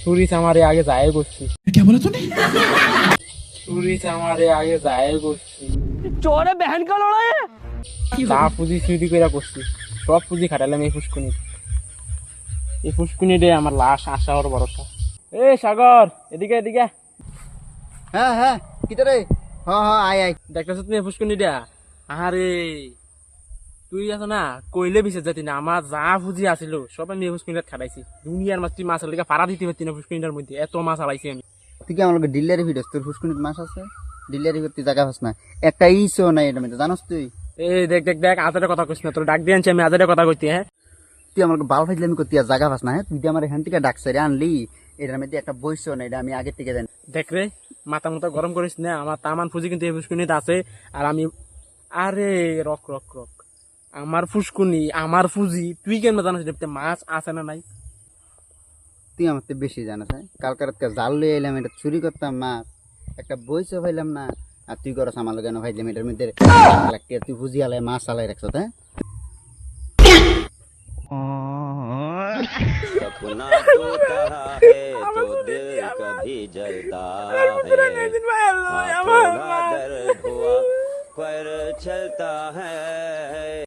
চুরি চামারে আগে যায় করছি क्या बोला तूने চুরি চামারে আগে যায় করছি চা পুঁজি চুরি করে করছি সব পুঁজি খাটালাম এই ফুসকুনি এই ফুসকুনি রে আমার লাশ আশা ওর ভরসা এ সাগর এদিকে এদিকে হ্যাঁ হ্যাঁ কিটা রে হ্যাঁ হ্যাঁ আয় আয় দেখতেছ তুমি এই ফুসকুনি দিয়া আরে তুই আছো না কইলে বিশেষ যাতি না আমার যা পুঁজি আছিল সব আমি এই ফুসকুনিটাত খাটাইছি। দুনিয়ার মাছ তুই মাছ আলাদা ফাড়া দিতে পারতি না ফুসকুনিটার মধ্যে এত মাছ আলাইছি আমি। তুই কি আমার ডিলারি ভিডিওস তোর ফুসকুনিত মাছ আছে? ডিলারি করতে জায়গা পাস না একটা ইসও নাই এটা মধ্যে জানোস তুই? এই দেখ দেখ দেখ আজারে কথা কইস না তোর ডাক দিয়ে আনছি আমি আজারে কথা কইতে হ্যাঁ তুই আমাকে বাল ফাইলে আমি করতে আর জায়গা পাস না হ্যাঁ তুই আমার এখান থেকে ডাকসারে আনলি এটার মধ্যে একটা বইসও না এটা আমি আগে থেকে জানি। দেখ রে মাথা মতো গরম করিস না আমার তামান ফুজি কিন্তু এই ফুসকুনিতে আছে আর আমি আরে রক রক রক আমার ফুসকুনি আমার ফুজি তুই কেন জানিস দেখতে মাছ আছে না নাই তুই আমার থেকে বেশি জানাস হ্যাঁ কালকে রাতকে জাল লয়ে এলাম এটা চুরি করতাম মাছ একটা বইসও পাইলাম না আর তুই করস আমার কেন ভাইলাম এটার মধ্যে লাখ টাকা তুই বুঝি আলাই মাছ আলাই রাখছ হ্যাঁ सपना टूटा है तो दिल कभी जलता है आंखों का दर्द हुआ पर चलता है